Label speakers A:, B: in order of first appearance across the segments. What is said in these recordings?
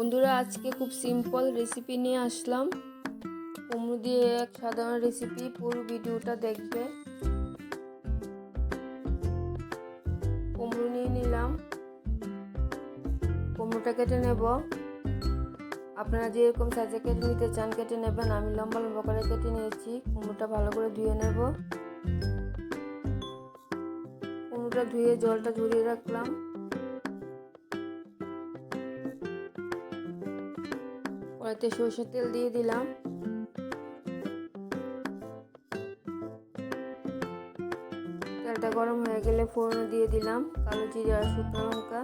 A: বন্ধুরা, আজকে খুব সিম্পল রেসিপি নিয়ে আসলাম। কুমড়ো দিয়ে এক সাধারণ রেসিপি পুরো ভিডিওটা দেখবে। কুমড়ো নিয়ে নিলাম। কুমড়োটা কেটে নেব। আপনারা যেরকম সাইজে কেটে নিতে চান, কেটে নেবেন। আমি লম্বা লম্বা করে কেটে নিয়েছি। কুমড়োটা ভালো করে ধুয়ে নেব। কুমড়োটা ধুয়ে জলটা ঝরিয়ে রাখলাম। কড়াইতে সরষের তেল দিয়ে দিলাম। তেলটা গরম হয়ে গেলে ফোড়ন দিয়ে দিলাম, কালো জিরে আর শুকনো লঙ্কা।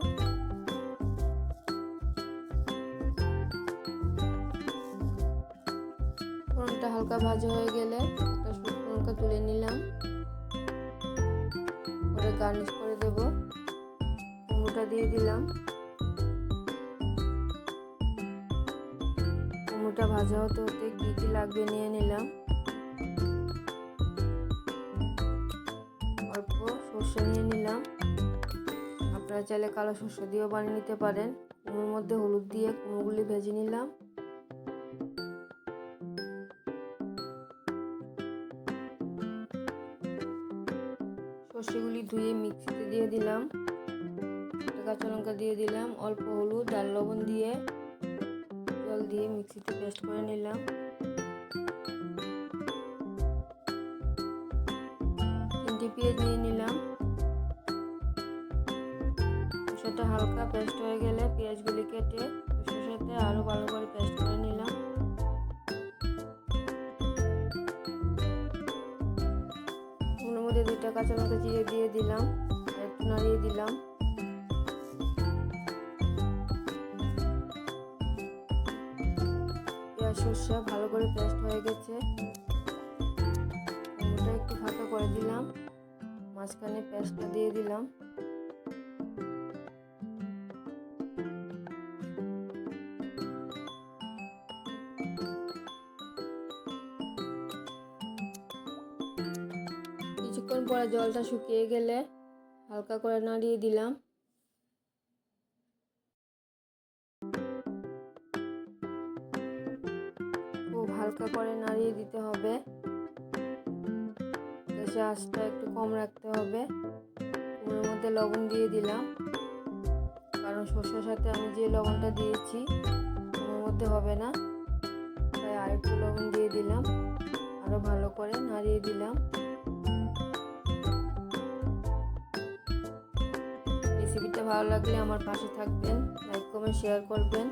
A: ফোড়নটা হালকা ভাজা হয়ে গেলে শুকনো লঙ্কা তুলে নিলাম। গার্নিশ করে দেবো। কুমড়োটা দিয়ে দিলাম। কুমড়োটা ভাজা হতে হতে কী কী লাগবে নিয়ে নিলাম। অল্প সর্ষে নিয়ে নিলাম। আপনারা চাইলে কালো সর্ষে দিয়েও বানিয়ে নিতে পারেন। কুমড়োর মধ্যে হলুদ দিয়ে কুমড়োগুলি ভেজে নিলাম। সর্ষেগুলি ধুয়ে মিক্সিতে দিয়ে দিলাম। কাঁচা লঙ্কা দিয়ে দিলাম। অল্প হলুদ আর লবণ দিয়ে জল দিয়ে মিক্সিতে পেস্ট করে নিলাম। তিনটি পেঁয়াজ নিয়ে নিলাম। সেটা হালকা পেস্ট হয়ে গেলে পেঁয়াজগুলি কেটে সাথে আরও ভালো করে পেস্ট করে নিলাম। ওর মধ্যে দুইটা কাঁচা লঙ্কা চিড়ে দিয়ে দিলাম, একটু নাড়িয়ে দিলাম। সর্ষে ভালো করে পেস্ট হয়ে গেছে। ওটা একটু ফাঁকা করে দিলাম। মাঝখানে পেস্টটা দিয়ে দিলাম। কিছুক্ষণ পরে জলটা শুকিয়ে গেলে হালকা করে নাড়িয়ে দিলাম। হালকা করে নাড়িয়ে দিতে হবে। গ্যাসের আঁচটা একটু কম রাখতে হবে। কুমড়োর মধ্যে লবণ দিয়ে দিলাম। কারণ সর্ষের সাথে আমি যে লবণটা দিয়েছি কুমড়োর মধ্যে হবে না। তাই আরেকটু লবণ দিয়ে দিলাম। আরও ভালো করে নাড়িয়ে দিলাম। রেসিপিটা ভালো লাগলে আমার পাশে থাকবেন, লাইক, কমেন্ট, শেয়ার করবেন।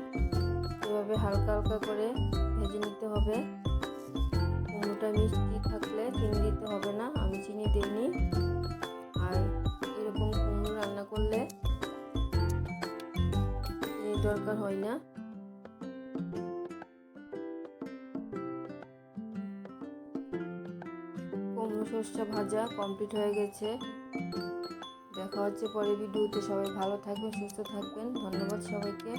A: এভাবে হালকা হালকা করে ভেজে হবে। কুমড়োটা মিষ্টি থাকলে চিনি দিতে হবে না, আমি চিনি দিইনি। আর এরকম কুমড়ো রান্না করলে দরকার হয় না। কুমড়ো সর্ষে ভাজা কমপ্লিট হয়ে গেছে। দেখা হচ্ছে পরে ভিডিওতে। সবাই ভালো থাকবেন, সুস্থ থাকবেন। ধন্যবাদ সবাইকে।